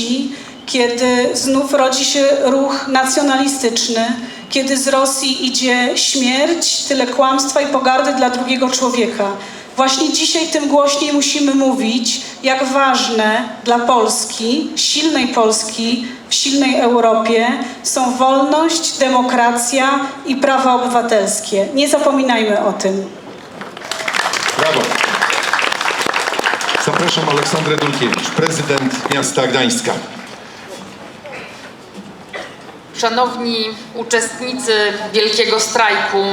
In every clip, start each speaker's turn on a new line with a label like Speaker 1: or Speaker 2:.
Speaker 1: nienawistności, kiedy znów rodzi się ruch nacjonalistyczny, kiedy z Rosji idzie śmierć, tyle kłamstwa i pogardy dla drugiego człowieka. Właśnie dzisiaj tym głośniej musimy mówić, jak ważne dla Polski, silnej Polski, w silnej Europie są wolność, demokracja i prawa obywatelskie. Nie zapominajmy o tym.
Speaker 2: Brawo. Aleksandrę Dulkiewicz, prezydent miasta Gdańska.
Speaker 3: Szanowni uczestnicy Wielkiego Strajku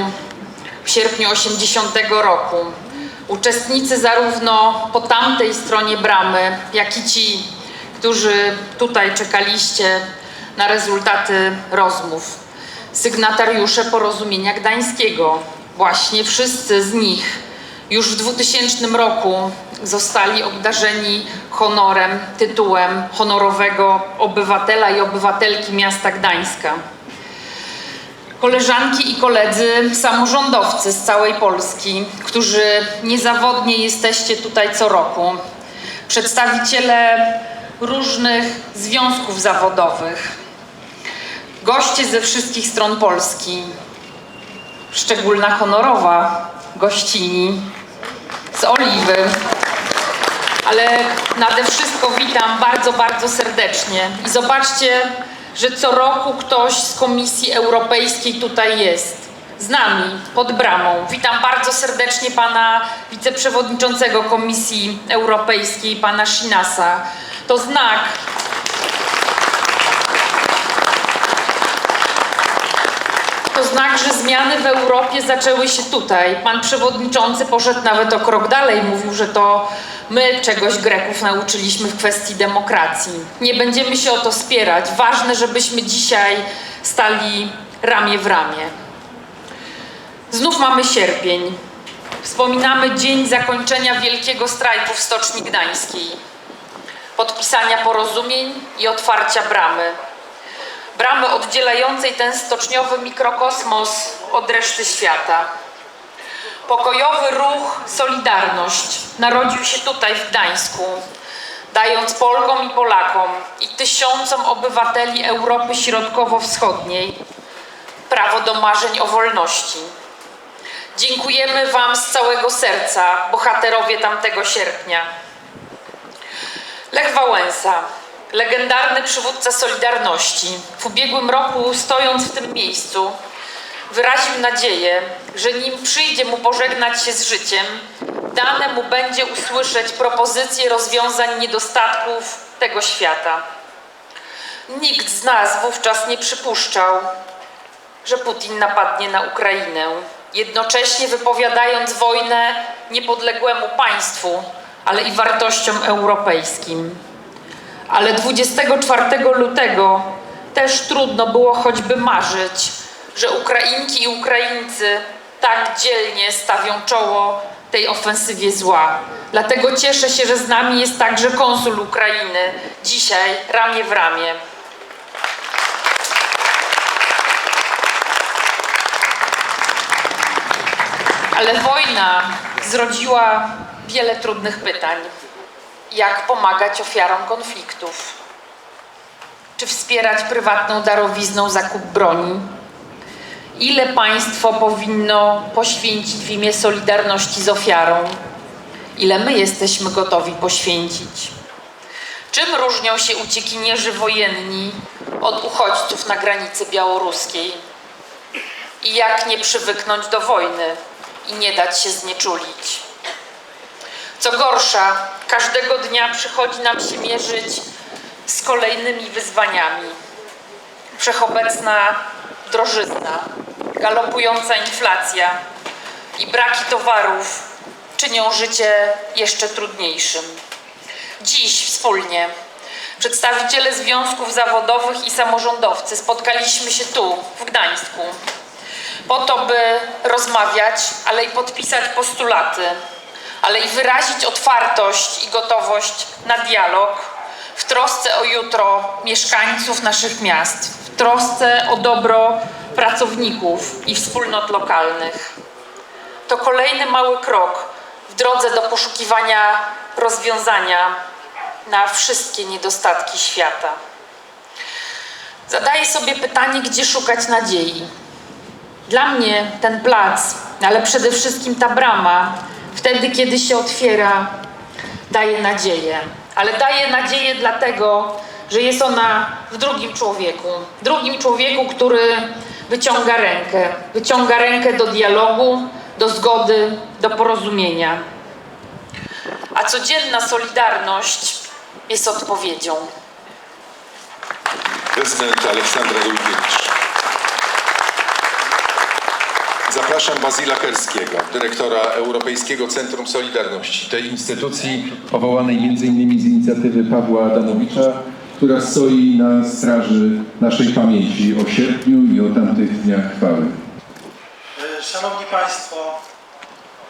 Speaker 3: w sierpniu 80 roku, uczestnicy zarówno po tamtej stronie bramy, jak i ci, którzy tutaj czekaliście na rezultaty rozmów, sygnatariusze porozumienia gdańskiego, właśnie wszyscy z nich już w 2000 roku zostali obdarzeni honorem, tytułem honorowego obywatela i obywatelki miasta Gdańska. Koleżanki i koledzy samorządowcy z całej Polski, którzy niezawodnie jesteście tutaj co roku, przedstawiciele różnych związków zawodowych, goście ze wszystkich stron Polski, szczególna honorowa gościni z Oliwy. Ale nade wszystko witam bardzo, bardzo serdecznie i zobaczcie, że co roku ktoś z Komisji Europejskiej tutaj jest. Z nami, pod bramą. Witam bardzo serdecznie pana wiceprzewodniczącego Komisji Europejskiej, pana Shinasa. To znak, To znak, że zmiany w Europie zaczęły się tutaj. Pan przewodniczący poszedł nawet o krok dalej. Mówił, że to my czegoś Greków nauczyliśmy w kwestii demokracji. Nie będziemy się o to spierać. Ważne, żebyśmy dzisiaj stali ramię w ramię. Znów mamy sierpień. Wspominamy dzień zakończenia wielkiego strajku w Stoczni Gdańskiej. Podpisania porozumień i otwarcia bramy bramy oddzielającej ten stoczniowy mikrokosmos od reszty świata. Pokojowy ruch Solidarność narodził się tutaj w Gdańsku, dając Polkom i Polakom i tysiącom obywateli Europy Środkowo-Wschodniej prawo do marzeń o wolności. Dziękujemy Wam z całego serca, bohaterowie tamtego sierpnia. Lech Wałęsa, legendarny przywódca Solidarności, w ubiegłym roku stojąc w tym miejscu, wyraził nadzieję, że nim przyjdzie mu pożegnać się z życiem, dane mu będzie usłyszeć propozycje rozwiązań niedostatków tego świata. Nikt z nas wówczas nie przypuszczał, że Putin napadnie na Ukrainę, jednocześnie wypowiadając wojnę niepodległemu państwu, ale i wartościom europejskim. Ale 24 lutego też trudno było choćby marzyć, że Ukrainki i Ukraińcy tak dzielnie stawią czoło tej ofensywie zła. Dlatego cieszę się, że z nami jest także konsul Ukrainy, dzisiaj ramię w ramię. Ale wojna zrodziła wiele trudnych pytań. Jak pomagać ofiarom konfliktów? Czy wspierać prywatną darowizną zakup broni? Ile państwo powinno poświęcić w imię solidarności z ofiarą? Ile my jesteśmy gotowi poświęcić? Czym różnią się uciekinierzy wojenni od uchodźców na granicy białoruskiej? I jak nie przywyknąć do wojny i nie dać się znieczulić? Co gorsza, każdego dnia przychodzi nam się mierzyć z kolejnymi wyzwaniami. Wszechobecna drożyzna, galopująca inflacja i braki towarów czynią życie jeszcze trudniejszym. Dziś wspólnie przedstawiciele związków zawodowych i samorządowcy spotkaliśmy się tu, w Gdańsku, po to, by rozmawiać, ale i podpisać postulaty ale i wyrazić otwartość i gotowość na dialog w trosce o jutro mieszkańców naszych miast, w trosce o dobro pracowników i wspólnot lokalnych. To kolejny mały krok w drodze do poszukiwania rozwiązania na wszystkie niedostatki świata. Zadaję sobie pytanie, gdzie szukać nadziei. Dla mnie ten plac, ale przede wszystkim ta brama, wtedy kiedy się otwiera, daje nadzieję. Ale daje nadzieję dlatego, że jest ona w drugim człowieku. Drugim człowieku, który wyciąga rękę. Wyciąga rękę do dialogu, do zgody, do porozumienia. A codzienna solidarność jest odpowiedzią.
Speaker 2: Prezydent Aleksandra Dulkiewicz. Zapraszam Bazila Kerskiego, dyrektora Europejskiego Centrum Solidarności, tej instytucji powołanej m.in. z inicjatywy Pawła Adanowicza, która stoi na straży naszej pamięci o sierpniu i o tamtych dniach chwały.
Speaker 4: E, Szanowni Państwo,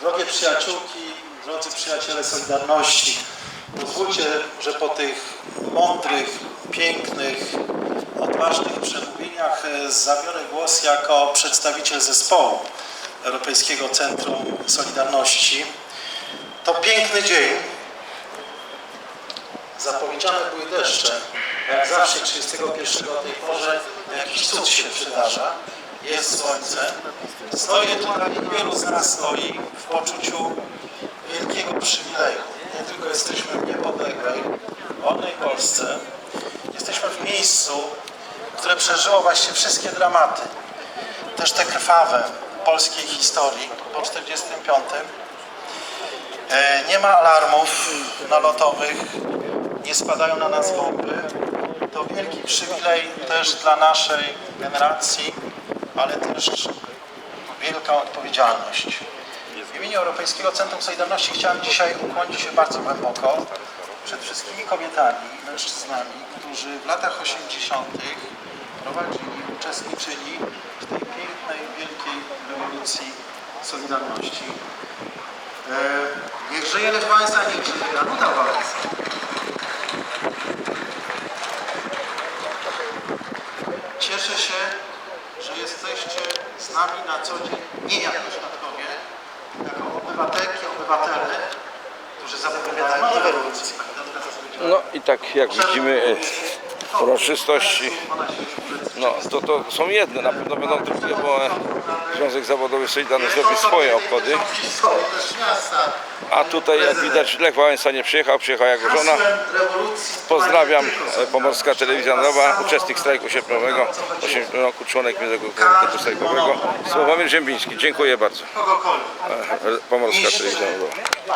Speaker 4: drogie przyjaciółki, drodzy przyjaciele Solidarności, pozwólcie, że po tych mądrych, pięknych, odważnych przemówieniach zabiorę głos jako przedstawiciel zespołu Europejskiego Centrum Solidarności. To piękny dzień. Zapowiedziane były deszcze. Jak zawsze 31 o tej porze jakiś cud się przydarza. Jest słońce. Stoję tutaj wielu z nas stoi w poczuciu wielkiego przywileju. Nie tylko jesteśmy w niepodległej, wolnej Polsce, jesteśmy w miejscu, które przeżyło właśnie wszystkie dramaty. Też te krwawe polskiej historii po 45. E, Nie ma alarmów nalotowych, nie spadają na nas bomby. To wielki przywilej też dla naszej generacji, ale też wielka odpowiedzialność. W imieniu Europejskiego Centrum Solidarności chciałem dzisiaj ukłonić się bardzo głęboko przed wszystkimi kobietami i mężczyznami, którzy w latach 80. prowadzili, uczestniczyli w tej pięknej, wielkiej rewolucji Solidarności. E, niech żyje Lech Wałęsa, niech żyje Danuta Wałęsa. Cieszę się, że jesteście z nami na co dzień, nie jako świadkowie, jako obywatelki, obywatele, którzy zapowiadają nowe rewolucje.
Speaker 5: No i tak jak widzimy uroczystości, no to, to są jedne, na pewno będą drugie, bo e, Związek Zawodowy Solidarność robi swoje obchody, a tutaj jak widać Lech Wałęsa nie przyjechał, przyjechała jego żona. Pozdrawiam, e, Pomorska Telewizja Nowa, uczestnik strajku sierpniowego, w 80 roku, członek Międzynarodowego Komitetu Strajkowego, Sławomir Ziembiński, dziękuję bardzo. E, Pomorska Telewizja Nowa.